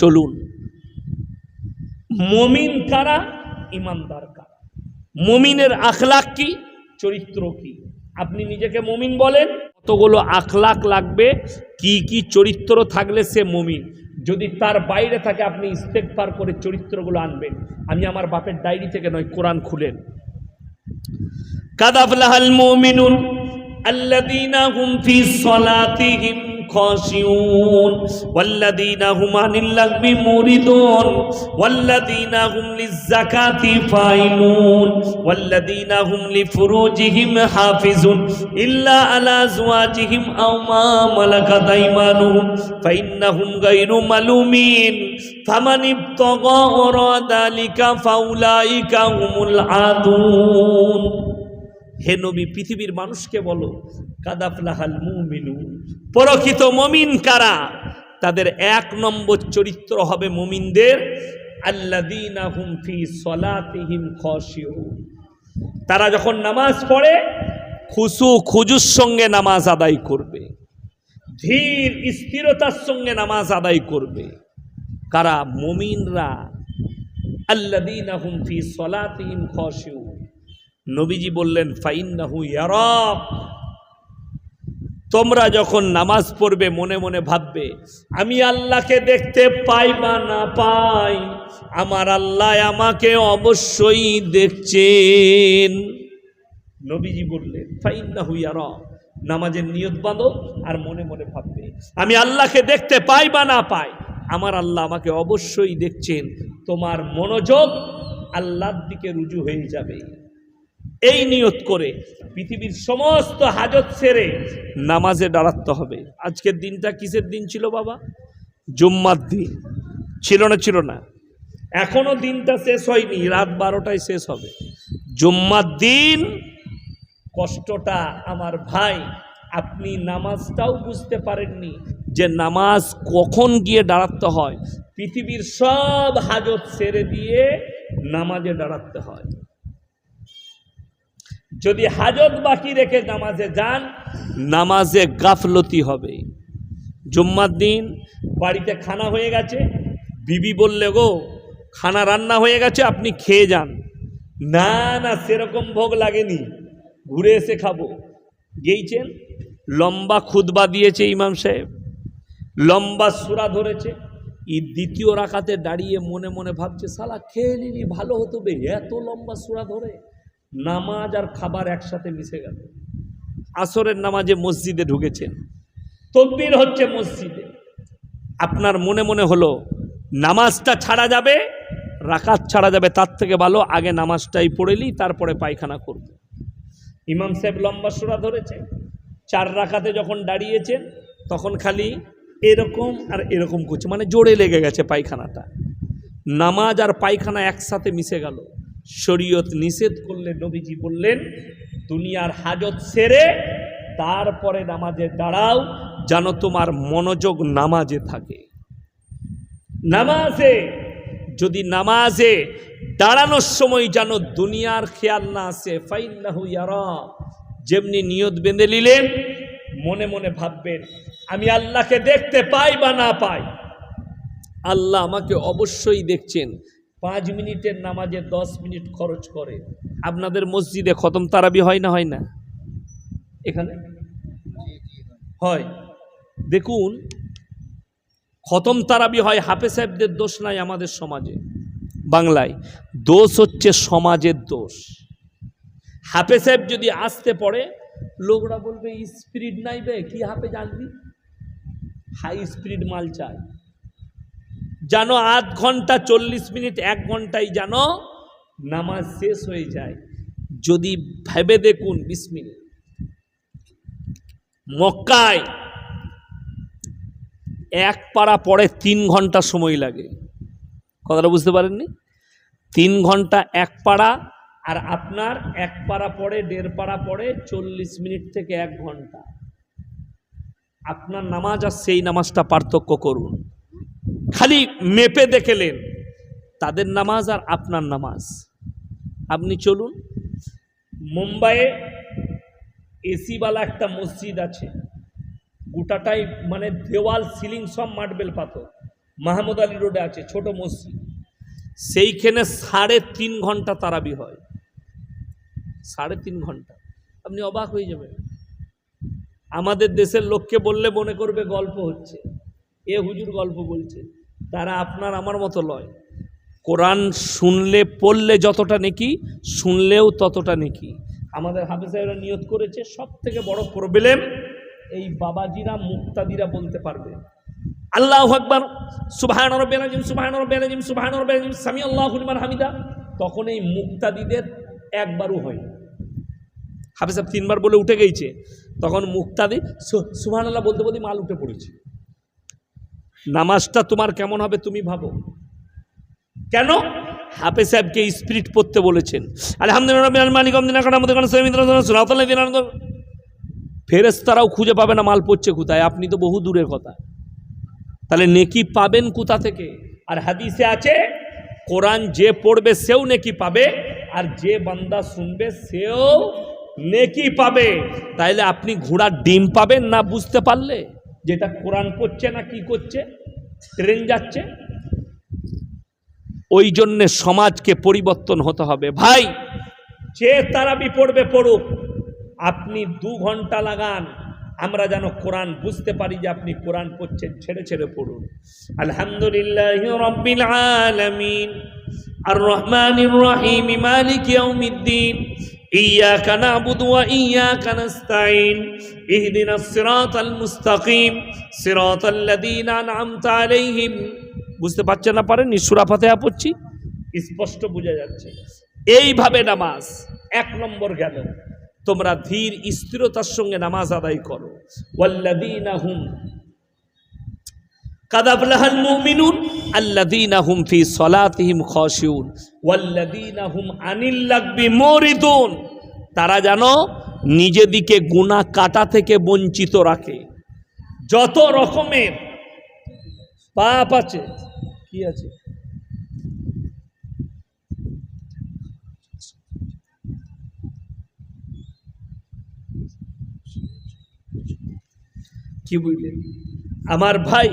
চলুন। মমিন কারা? ইমানদার কারা? মমিনের আখলাক কি? চরিত্র কি? আপনি নিজেকে মমিন বলেন, কতগুলো আখলাক লাগবে, কি কি চরিত্র থাকলে সে মমিন? যদি তার বাইরে থাকে, আপনি স্টেক পার করে চরিত্রগুলো আনবেন। আমি আমার বাপের ডায়েরি থেকে নয়, কোরআন খুলেন। কাদাফলাহাল মমিনুল আল্লাদিনা হুম ফি সলাতিহিম خاشعون والذين هم عن اللغو معرضون والذين هم للزكاة فاعلون والذين هم لفروجهم حافظون إلا على أزواجهم أو ما ملكت أيمانهم فإنهم غير ملومين فمن ابتغى وراء ذلك فأولئك هم العادون হে নবী, পৃথিবীর মানুষকে বলো কাদাফলাহাল মুমিনু। পরকিত মমিন কারা? তাদের এক নম্বর চরিত্র হবে মমিনদের ফি তারা যখন নামাজ পড়ে খুশু খুজুর সঙ্গে নামাজ আদায় করবে। ধীর স্থিরতার সঙ্গে নামাজ আদায় করবে। কারা? মমিনরা। আল্লাদিনা হুম ফি সলাতিহিম খসিউন নবীজি বললেন, ফাইন্নাহু ইয়ারাক তোমরা যখন নামাজ পড়বে, মনে মনে ভাববে, আমি আল্লাহকে দেখতে পাই বা না পাই, আমার আল্লাহ আমাকে অবশ্যই দেখছেন। নবীজি বললেন, ফাইন্নাহু ইয়ারাক নামাজের নিয়ত বাঁধো আর মনে মনে ভাববে, আমি আল্লাহকে দেখতে পাই বা না পাই, আমার আল্লাহ আমাকে অবশ্যই দেখছেন। তোমার মনোযোগ আল্লাহর দিকে রুজু হয়ে যাবে। এই নিয়ত করে পৃথিবীর সমস্ত হাজত সেরে নামাজে দাঁড়াতে হবে। আজকের দিনটা কিসের দিন ছিল বাবা? জুম্মার দিন। ছিল না ছিল না। এখনও দিনটা শেষ হয়নি, রাত বারোটায় শেষ হবে। জুম্মার দিন, কষ্টটা আমার ভাই, আপনি নামাজটাও বুঝতে পারেননি যে নামাজ কখন গিয়ে দাঁড়াতে হয়। পৃথিবীর সব হাজত সেরে দিয়ে নামাজে দাঁড়াতে হয়। যদি হাজত বাকি রেখে নামাজে যান, নামাজে গাফলতি হবে। জুম্মার দিন বাড়িতে খানা হয়ে গেছে। বিবি বললে, গো, খানা রান্না হয়ে গেছে, আপনি খেয়ে যান। না না, সেরকম ভোগ লাগেনি। ঘুরে এসে খাব। গেইছেন লম্বা খুদবা দিয়েছে ইমাম সাহেব। লম্বা সুরা ধরেছে। ই দ্বিতীয় রাখাতে দাঁড়িয়ে মনে মনে ভাবছে, সালা, খেয়ে নিনি ভালো হতো বে, এত লম্বা সুরা ধরে। নামাজ আর খাবার একসাথে মিশে গেল। আসরের নামাজে মসজিদে ঢুকেছেন। তকবির হচ্ছে মসজিদে। আপনার মনে মনে হলো, নামাজটা ছাড়া যাবে, রাকাত ছাড়া যাবে, তার থেকে ভালো, আগে নামাজটাই পড়েলি তারপরে পায়খানা করব। ইমাম সাহেব লম্বা সুরা ধরেছে। চার রাকাতে যখন দাঁড়িয়েছেন, তখন খালি এরকম আর এরকম করছে মানে জোরে লেগে গেছে পায়খানাটা। নামাজ আর পায়খানা একসাথে মিশে গেল। শরীয়ত নিষেধ করলে নবীজি বললেন, দুনিয়ার হাজত সেরে তারপরে নামাজে দাঁড়াও, যেন তোমার মনোযোগ নামাজে থাকে। নামাজে, যদি নামাজে দাঁড়ানোর সময় যেন দুনিয়ার খেয়াল না আসে ইয়ারা, যেমনি নিয়ত বেঁধে নিলেন, মনে মনে ভাববেন, আমি আল্লাহকে দেখতে পাই বা না পাই? আল্লাহ আমাকে অবশ্যই দেখছেন পাঁচ মিনিটের নামাজে দশ মিনিট খরচ করে। আপনাদের মসজিদে খতম তারাবি হয় না হয় না? এখানে? হয়। দেখুন, খতম তারাবি হয় হাফে সাহেবদের দোষ নাই আমাদের সমাজে। বাংলায় দোষ হচ্ছে সমাজের দোষ। হাফে সাহেব যদি আসতে পড়ে, লোকরা বলবে, স্পিরিট নাই বে, কি হাফে জানবি হাই স্পিরিট মাল চায় যেন আধ ঘণ্টা চল্লিশ মিনিট, এক ঘন্টায় যেন নামাজ শেষ হয়ে যায়। যদি ভেবে দেখুন, বিশ মিনিট। মক্কায় এক পাড়া পরে তিন ঘণ্টা সময় লাগে। কথাটা বুঝতে পারেননি? তিন ঘণ্টা এক পাড়া আর আপনার এক পাড়া পরে দেড় পাড়া পরে চল্লিশ মিনিট থেকে এক ঘণ্টা। আপনার নামাজ আর সেই নামাজটা পার্থক্য করুন। খালি মেপে দেখেলেন তাদের নামাজ আর আপনার নামাজ। আপনি চলুন, মুম্বাইয়ে এসিওয়ালা একটা মসজিদ আছে। গোটাটাই মানে দেওয়াল, সিলিং সব মার্বেল পাথর। মাহমুদ আলী রোডে আছে, ছোট মসজিদ। সেইখানে সাড়ে তিন ঘণ্টা তারাবি হয়। সাড়ে তিন ঘণ্টা। আপনি অবাক হয়ে যাবেন। আমাদের দেশের লোককে বললে মনে করবে গল্প হচ্ছে। এ হুজুর গল্প বলছে, তারা আপনার আমার মতো লয়। কোরআন শুনলে, পড়লে যতটা নেকি, শুনলেও ততটা নেকি। আমাদের হাফিজ সাহেবরা নিয়ত করেছে সব থেকে বড় প্রবলেম এই বাবাজিরা, মুক্তাদিরা বলতে পারবে। আল্লাহ আকবর, সুবহান আযীম সুবহান আযীম সুবহান আযীম সামি আল্লাহু লিমান হামিদা। তখন এই মুক্তাদিদের একবারও হয় হাফিজ সাহেব তিনবার বলে উঠে গেছে। তখন মুক্তাদি সুবহান আল্লাহ বলতে বলতে মাল উঠে পড়েছে। নামাজটা তোমার কেমন হবে তুমি ভাবো। কেন? হাফে সাহেবকে স্পিরিট পড়তে বলেছেন। আলহামদুলিল্লাহ ফেরেস তারাও খুঁজে পাবে না মাল পড়ছে কোথায়, আপনি তো বহু দূরের কথা। তাহলে নেকি পাবেন কোথা থেকে? আর হাদিসে আছে, কোরআন যে পড়বে সেও নেকি পাবে, আর যে বান্দা শুনবে সেও নেকি পাবে। তাইলে আপনি ঘোড়ার ডিম পাবেন না বুঝতে পারলে? যেটা কোরআন পড়ছে না কি করছে? ট্রেন যাচ্ছে। ওই জন্যে সমাজকে পরিবর্তন হতে হবে। ভাই, যে তারাবি পড়বে পড়ুক, আপনি দু ঘণ্টা লাগান। আমরা যেন কোরআন বুঝতে পারি যে আপনি কোরআন পড়ছেন, ছেড়ে ছেড়ে পড়ুন। আলহামদুলিল্লাহ আর রহমানির রহিম إياك نعبد وإياك نستعين اهدنا الصراط المستقيم صراط الذين أنعمت عليهم বুঝতে পারছেন না পারেন সুরা ফাতেহা পড়ছি স্পষ্ট বোঝা যাচ্ছে এইভাবে নামাজ এক নম্বর গেল তোমরা ধীর স্থিরতার সঙ্গে নামাজ আদায় করো ওয়াল্লাযীনা হুম কাদাবলাহাল মুমিনুন আল্লাযীনা হুম ফি সলাতিহিম খাশিউন, ওয়াল্লাযীনা হুম আনিল লাগবি মুরিদুন। তারা যেন নিজেদিকে গুনাহ কাটা থেকে বঞ্চিত রাখে। যত রকমের পাপ আছে, কি আছে? কি বুঝলেন আমার ভাই